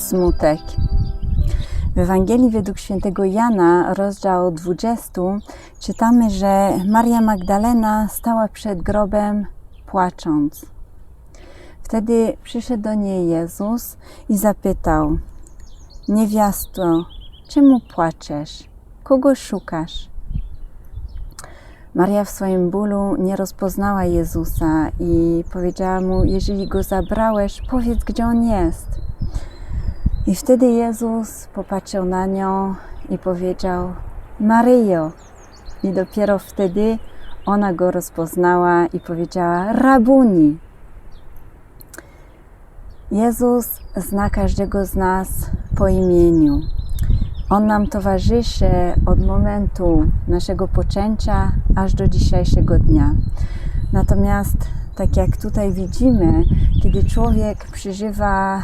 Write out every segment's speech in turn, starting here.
smutek. W Ewangelii według świętego Jana, rozdział 20, czytamy, że Maria Magdalena stała przed grobem płacząc. Wtedy przyszedł do niej Jezus i zapytał: Niewiasto, czemu płaczesz? Kogo szukasz? Maria w swoim bólu nie rozpoznała Jezusa i powiedziała mu: Jeżeli go zabrałeś, powiedz, gdzie on jest. I wtedy Jezus popatrzył na nią i powiedział: Maryjo. I dopiero wtedy ona go rozpoznała i powiedziała: Rabuni. Jezus zna każdego z nas po imieniu. On nam towarzyszy od momentu naszego poczęcia aż do dzisiejszego dnia. Natomiast, tak jak tutaj widzimy, kiedy człowiek przeżywa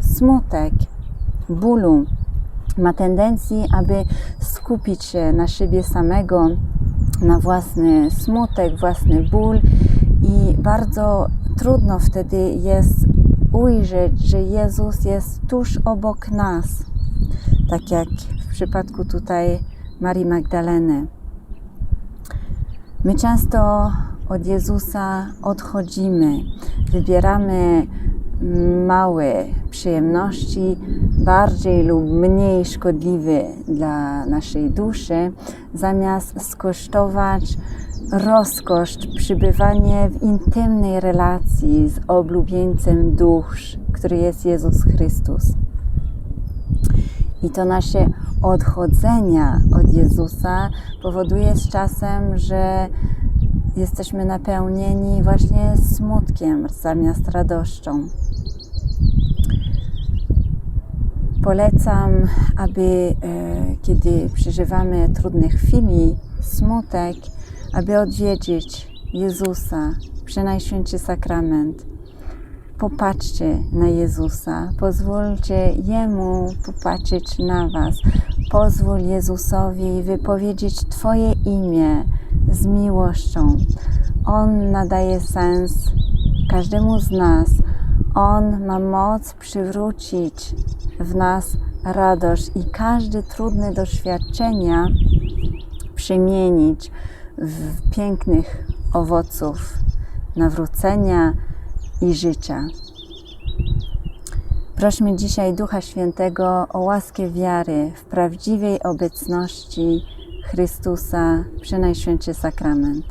smutek, bólu, ma tendencję, aby skupić się na siebie samego, na własny smutek, własny ból i bardzo trudno wtedy jest ujrzeć, że Jezus jest tuż obok nas, tak jak w przypadku tutaj Marii Magdaleny. My często od Jezusa odchodzimy, wybieramy małe przyjemności, bardziej lub mniej szkodliwe dla naszej duszy, zamiast skosztować rozkosz przybywanie w intymnej relacji z oblubieńcem dusz, który jest Jezus Chrystus. I to nasze odchodzenia od Jezusa powoduje z czasem, że jesteśmy napełnieni właśnie smutkiem zamiast radością. Polecam, aby e, kiedy przeżywamy trudne chwili, smutek, aby odwiedzić Jezusa, Przenajświętszy Sakrament. Popatrzcie na Jezusa, pozwólcie Jemu popatrzeć na Was. Pozwól Jezusowi wypowiedzieć Twoje imię z miłością. On nadaje sens każdemu z nas. On ma moc przywrócić w nas radość i każde trudne doświadczenia przemienić w pięknych owoców nawrócenia i życia. Prośmy dzisiaj Ducha Świętego o łaskę wiary w prawdziwej obecności Chrystusa przy Najświętszy Sakrament.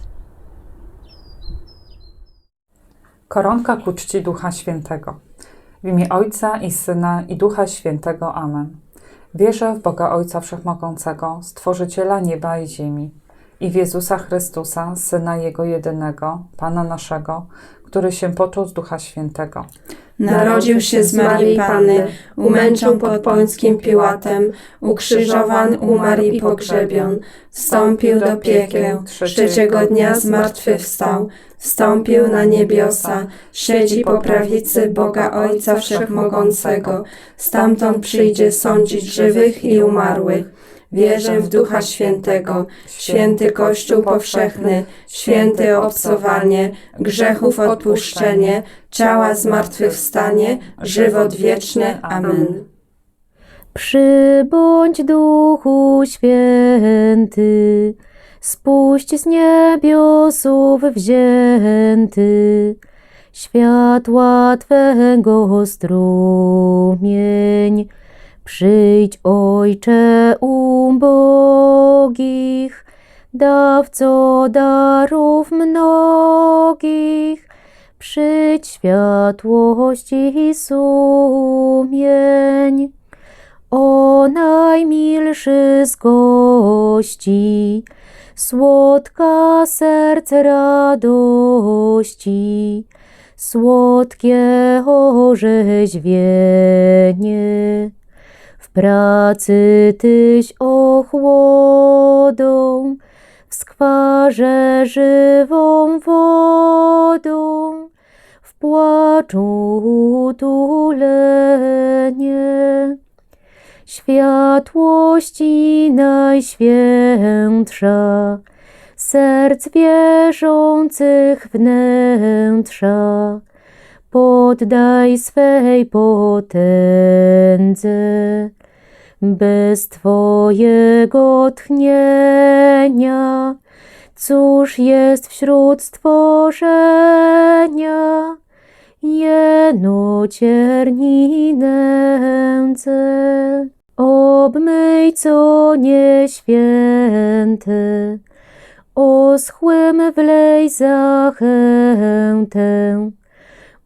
Koronka ku czci Ducha Świętego. W imię Ojca i Syna i Ducha Świętego. Amen. Wierzę w Boga Ojca Wszechmogącego, Stworzyciela nieba i ziemi i w Jezusa Chrystusa, Syna Jego jedynego, Pana naszego, który się począł z Ducha Świętego. Narodził się z Marii Panny, umęczał pod Pońskim Piłatem, ukrzyżowan, umarł i pogrzebion, wstąpił do piekieł, trzeciego dnia zmartwychwstał, wstąpił na niebiosa, siedzi po prawicy Boga Ojca Wszechmogącego, stamtąd przyjdzie sądzić żywych i umarłych. Wierzę w Ducha Świętego, święty Kościół powszechny, święte obcowanie, grzechów odpuszczenie, ciała zmartwychwstanie, żywot wieczny. Amen. Przybądź Duchu Święty, spuść z niebiosów wzięty, światła Twego strumień. Przyjdź, Ojcze ubogich, dawco darów mnogich, przyjdź światłości sumień. O najmilszy z gości, słodka serce radości, słodkie orzeźwienie. W pracy tyś ochłodą, w skwarze żywą wodą, w płaczu utulenie. Światłości najświętsza, serc wierzących wnętrza, poddaj swej potędze. Bez Twojego tchnienia, cóż jest wśród stworzenia? Jeno cierni nędzę. Obmyj co nieświęte, oschłym wlej zachętę,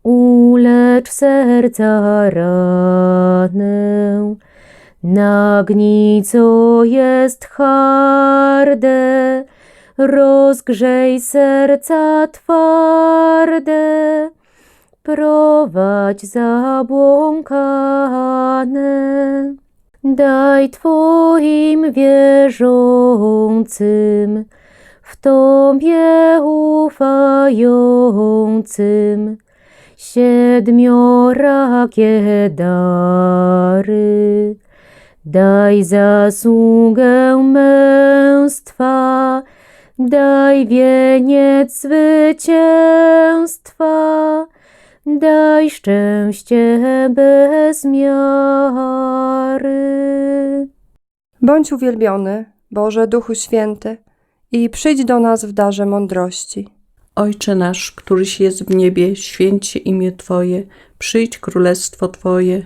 ulecz serca ranę. Nagnij, co jest harde, rozgrzej serca twarde, prowadź zabłąkane. Daj Twoim wierzącym, w Tobie ufającym, siedmiorakie dary. Daj zasługę męstwa, daj wieniec zwycięstwa, daj szczęście bez miary. Bądź uwielbiony, Boże Duchu Święty, i przyjdź do nas w darze mądrości. Ojcze nasz, któryś jest w niebie, święć się imię Twoje, przyjdź królestwo Twoje,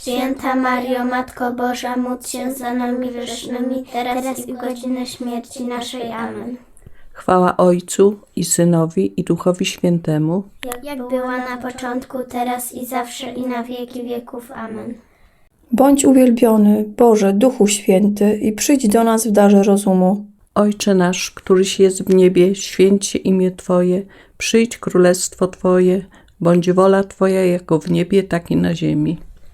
Święta Mario, Matko Boża, módl się za nami grzesznymi, teraz i w godzinę śmierci naszej. Amen. Chwała Ojcu i Synowi i Duchowi Świętemu, Jak była na początku, teraz i zawsze i na wieki wieków. Amen. Bądź uwielbiony, Boże Duchu Święty, i przyjdź do nas w darze rozumu. Ojcze nasz, któryś jest w niebie, święć się imię Twoje, przyjdź królestwo Twoje, bądź wola Twoja jako w niebie, tak i na ziemi.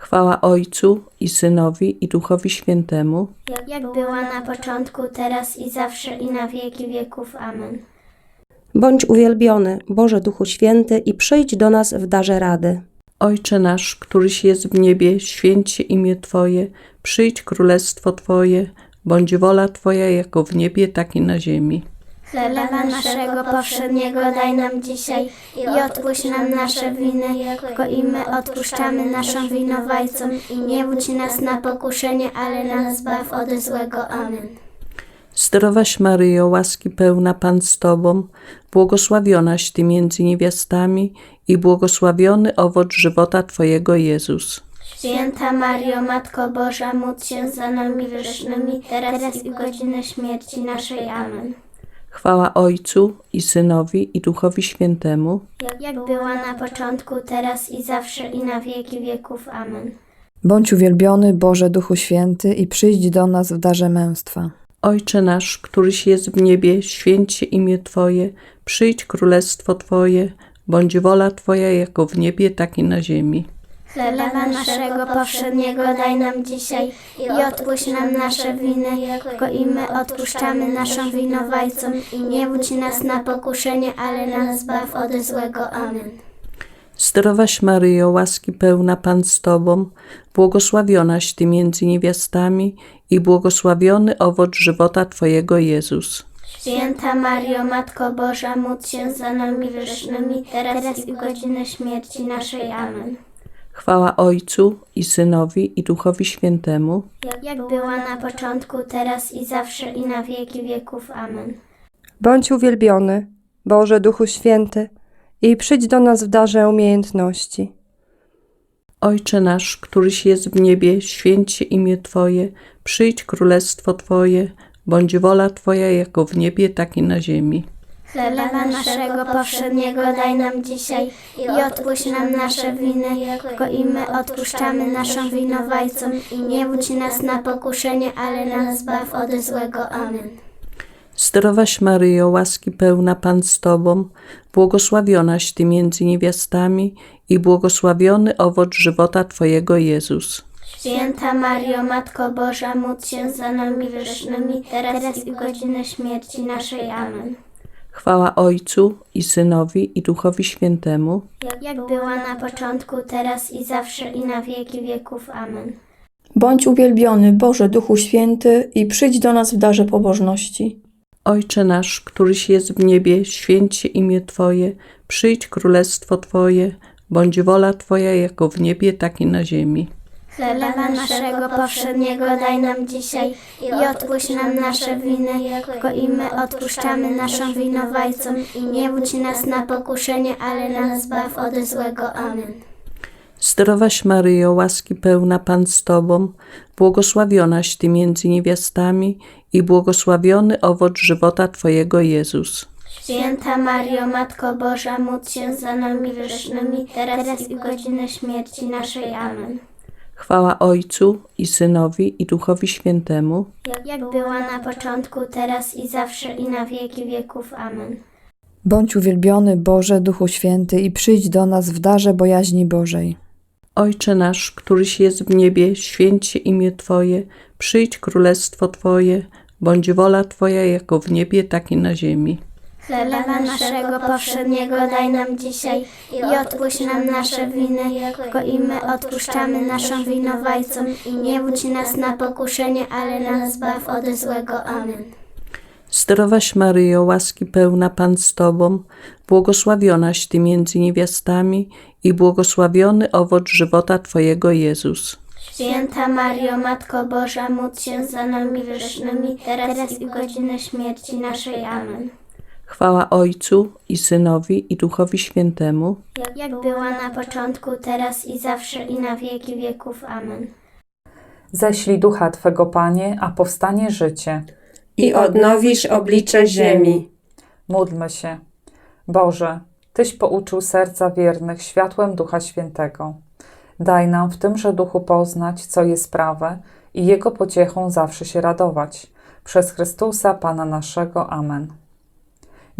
Chwała Ojcu i Synowi i Duchowi Świętemu, Jak była na początku, teraz i zawsze i na wieki wieków. Amen. Bądź uwielbiony, Boże Duchu Święty, i przyjdź do nas w darze rady. Ojcze nasz, któryś jest w niebie, święć się imię Twoje, przyjdź królestwo Twoje, bądź wola Twoja jako w niebie, tak i na ziemi. Chleba naszego powszedniego daj nam dzisiaj i odpuść nam nasze winy, jako i my odpuszczamy naszym winowajcom i nie wódź nas na pokuszenie, ale nas zbaw ode złego. Amen. Zdrowaś Maryjo, łaski pełna Pan z Tobą, błogosławionaś Ty między niewiastami i błogosławiony owoc żywota Twojego Jezus. Święta Mario, Matko Boża, módl się za nami grzesznymi, teraz i w godzinę śmierci naszej. Amen. Chwała Ojcu i Synowi i Duchowi Świętemu, Jak była na początku, teraz i zawsze i na wieki wieków. Amen. Bądź uwielbiony, Boże Duchu Święty, i przyjdź do nas w darze męstwa. Ojcze nasz, któryś jest w niebie, święć się imię Twoje, przyjdź królestwo Twoje, bądź wola Twoja jako w niebie, tak i na ziemi. Chleba naszego powszedniego daj nam dzisiaj i odpuść nam nasze winy, jako i my odpuszczamy naszym winowajcom i nie wódź nas na pokuszenie, ale nas zbaw ode złego. Amen. Zdrowaś Maryjo, łaski pełna Pan z Tobą, błogosławionaś Ty między niewiastami i błogosławiony owoc żywota Twojego Jezus. Święta Mario, Matko Boża, módl się za nami grzesznymi, teraz i w godzinę śmierci naszej. Amen. Chwała Ojcu i Synowi i Duchowi Świętemu, Jak była na początku, teraz i zawsze i na wieki wieków. Amen. Bądź uwielbiony, Boże Duchu Święty, i przyjdź do nas w darze umiejętności. Ojcze nasz, któryś jest w niebie, święć się imię Twoje, przyjdź królestwo Twoje, bądź wola Twoja jako w niebie, tak i na ziemi. Chleba naszego powszedniego daj nam dzisiaj i odpuść nam nasze winy, jako i my odpuszczamy naszym winowajcom. I nie wódź nas na pokuszenie, ale nas zbaw od złego. Amen. Zdrowaś Maryjo, łaski pełna Pan z Tobą, błogosławionaś Ty między niewiastami i błogosławiony owoc żywota Twojego Jezus. Święta Mario, Matko Boża, módl się za nami grzesznymi, teraz i w godzinę śmierci naszej. Amen. Chwała Ojcu i Synowi i Duchowi Świętemu, Jak była na początku, teraz i zawsze i na wieki wieków. Amen. Bądź uwielbiony, Boże Duchu Święty, i przyjdź do nas w darze pobożności. Ojcze nasz, któryś jest w niebie, święć się imię Twoje, przyjdź królestwo Twoje, bądź wola Twoja jako w niebie, tak i na ziemi. Chleba naszego powszedniego daj nam dzisiaj i odpuść nam nasze winy, jako i my odpuszczamy naszym winowajcom. I nie wódź nas na pokuszenie, ale nas zbaw od złego. Amen. Zdrowaś Maryjo, łaski pełna Pan z Tobą, błogosławionaś Ty między niewiastami i błogosławiony owoc żywota Twojego Jezus. Święta Mario, Matko Boża, módl się za nami grzesznymi, teraz i w godzinę śmierci naszej. Amen. Chwała Ojcu i Synowi i Duchowi Świętemu, Jak była na początku, teraz i zawsze i na wieki wieków. Amen. Bądź uwielbiony, Boże, Duchu Święty, i przyjdź do nas w darze bojaźni Bożej. Ojcze nasz, któryś jest w niebie, święć się imię Twoje, przyjdź królestwo Twoje, bądź wola Twoja jako w niebie, tak i na ziemi. Chleba naszego powszedniego daj nam dzisiaj i odpuść nam nasze winy, jako i my odpuszczamy naszym winowajcom. I nie wódź nas na pokuszenie, ale nas zbaw od złego. Amen. Zdrowaś Maryjo, łaski pełna Pan z Tobą, błogosławionaś Ty między niewiastami i błogosławiony owoc żywota Twojego Jezus. Święta Mario, Matko Boża, módl się za nami grzesznymi, teraz i w godzinę śmierci naszej. Amen. Chwała Ojcu i Synowi i Duchowi Świętemu, Jak była na początku, teraz i zawsze i na wieki wieków. Amen. Ześlij ducha Twego, Panie, a powstanie życie. I odnowisz oblicze ziemi. Módlmy się. Boże, Tyś pouczył serca wiernych światłem Ducha Świętego. Daj nam w tymże duchu poznać, co jest prawe i Jego pociechą zawsze się radować. Przez Chrystusa, Pana naszego. Amen.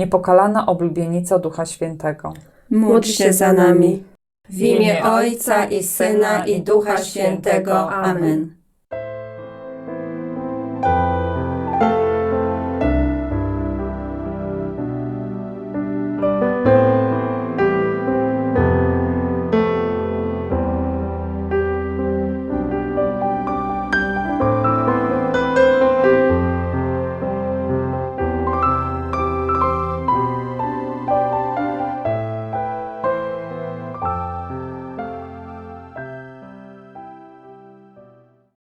Niepokalana oblubienica Ducha Świętego. Módl się za nami. W imię Ojca i Syna i Ducha Świętego. Amen.